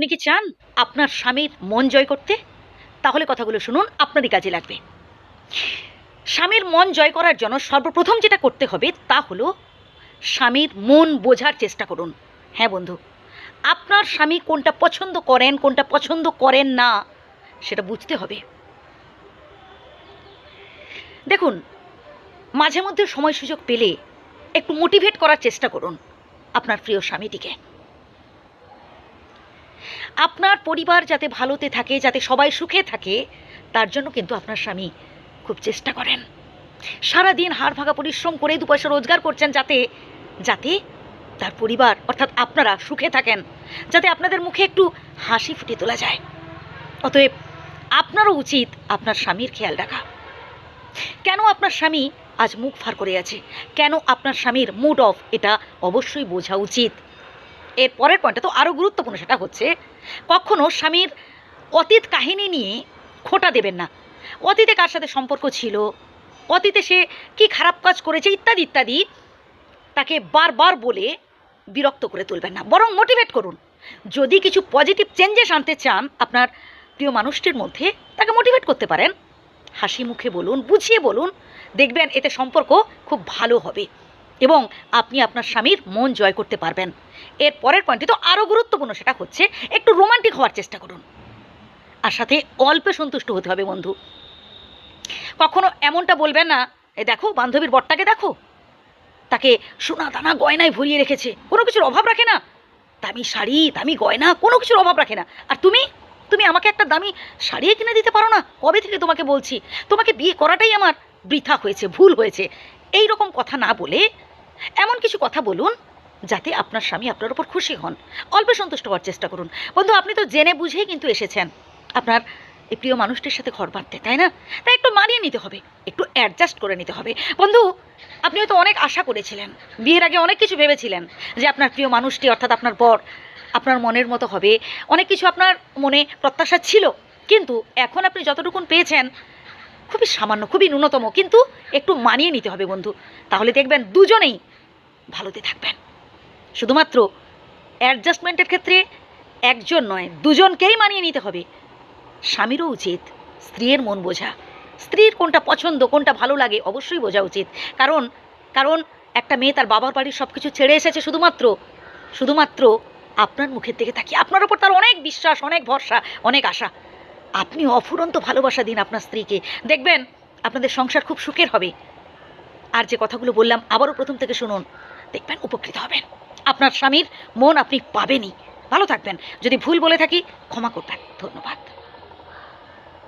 আপনি কি চান আপনার স্বামীর মন জয় করতে? তাহলে কথাগুলো শুনুন, আপনারই কাজে লাগবে। স্বামীর মন জয় করার জন্য সর্বপ্রথম যেটা করতে হবে তা হলো স্বামীর মন বোঝার চেষ্টা করুন। হ্যাঁ বন্ধু, আপনার স্বামী কোনটা পছন্দ করেন, কোনটা পছন্দ করেন না, সেটা বুঝতে হবে। দেখুন, মাঝে মধ্যে সময় সুযোগ পেলে একটু মোটিভেট করার চেষ্টা করুন আপনার প্রিয় স্বামীটিকে। আপনার পরিবার যাতে ভালোতে থাকে, যাতে সবাই সুখে থাকে, তার জন্য কিন্তু আপনার স্বামী খুব চেষ্টা করেন। সারাদিন হাড় ভাঙা পরিশ্রম করে দু পয়সা রোজগার করছেন যাতে যাতে তার পরিবার, অর্থাৎ আপনারা সুখে থাকেন, যাতে আপনাদের মুখে একটু হাসি ফুটে তোলা যায়। অতএব আপনারও উচিত আপনার স্বামীর খেয়াল রাখা। কেন আপনার স্বামী আজ মুখ ফার করে আছে? কেন আপনার স্বামীর মুড অফ এটা অবশ্যই বোঝা উচিত। এর পরের পয়েন্টটা তো আরও গুরুত্বপূর্ণ সেটা হচ্ছে, কখনো স্বামীর অতীত কাহিনী নিয়ে খোটা দেবেন না। অতীতে কার সাথে সম্পর্ক ছিল? অতীতে সে কি খারাপ কাজ করেছে? ইত্যাদি ইত্যাদি তাকে বারবার বলে বিরক্ত করে তুলবেন না। বরং মোটিভেট করুন। যদি কিছু পজিটিভ চেঞ্জেস আনতে চান আপনার প্রিয় মানুষটির মধ্যে, তাকে মোটিভেট করতে পারেন। হাসি মুখে বলুন, বুঝিয়ে বলুন, দেখবেন এতে সম্পর্ক খুব ভালো হবে। এবং আপনি আপনার স্বামীর মন জয় করতে পারবেন। এর পরের পয়েন্টটি তো আরও গুরুত্বপূর্ণ সেটা হচ্ছে, একটু রোমান্টিক হওয়ার চেষ্টা করুন। আর সাথে অল্পে সন্তুষ্ট হতে হবে বন্ধু। কখনো এমনটা বলবেন না, এ দেখো, বান্ধবীর বরটাকে দেখো। তাকে সোনা দানা গয়নায় ভরিয়ে রেখেছে। কোনো কিছুর অভাব রাখে না। দামি শাড়ি, দামি গয়না, কোনো কিছুর অভাব রাখে না। আর তুমি? তুমি আমাকে একটা দামি শাড়িয়ে কিনে দিতে পারো না? কবে থেকে তোমাকে বলছি? তোমাকে বিয়ে করাটাই আমার বৃথা হয়েছে, ভুল হয়েছে। এই রকম কথা না বলে এমন কিছু কথা বলুন যাতে আপনার স্বামী আপনার উপর খুশি হন। অল্পে সন্তুষ্ট হওয়ার চেষ্টা করুন। বন্ধু, আপনি তো জেনে বুঝেই কিন্তু এসেছেন। আপনার এই প্রিয় মানুষটির সাথে ঘর বাঁধতে, তাই না? তাই একটু মানিয়ে নিতে হবে, একটু অ্যাডজাস্ট করে নিতে হবে। বন্ধু আপনি হয়তো অনেক আশা করেছিলেন, বিয়ের আগে অনেক কিছু ভেবেছিলেন যে আপনার প্রিয় মানুষটি অর্থাৎ আপনার বর, আপনার মনের মতো হবে। অনেক কিছু আপনার মনে প্রত্যাশা ছিল, কিন্তু এখন আপনি যতটুকুন পেয়েছেন খুবই সামান্য, খুবই ন্যূনতম, কিন্তু একটু মানিয়ে নিতে হবে বন্ধু। তাহলে দেখবেন দুজনেই ভালোতে থাকবেন। শুধুমাত্র অ্যাডজাস্টমেন্টের ক্ষেত্রে একজন নয়, দুজনকেই মানিয়ে নিতে হবে। স্বামীরও উচিত স্ত্রীর মন বোঝা। স্ত্রীর কোনটা পছন্দ, কোনটা ভালো লাগে অবশ্যই বোঝা উচিত। কারণ কারণ একটা মেয়ে তার বাবার বাড়ির সব কিছু ছেড়ে এসেছে শুধুমাত্র শুধুমাত্র আপনার মুখের দিকে তাকিয়ে। আপনার ওপর তার অনেক বিশ্বাস, অনেক ভরসা, অনেক আশা। আপনি অফুরন্ত ভালোবাসা দিন আপনার স্ত্রীকে। দেখবেন, আপনাদের সংসার খুব সুখের হবে। আর যে কথাগুলো বললাম, আবারও প্রথম থেকে শুনুন। দেখবেন, উপকৃত হবেন। আপনার স্বামীর মন আপনি পাবেনই। ভালো থাকবেন। যদি ভুল বলে থাকি, ক্ষমা করবেন। ধন্যবাদ।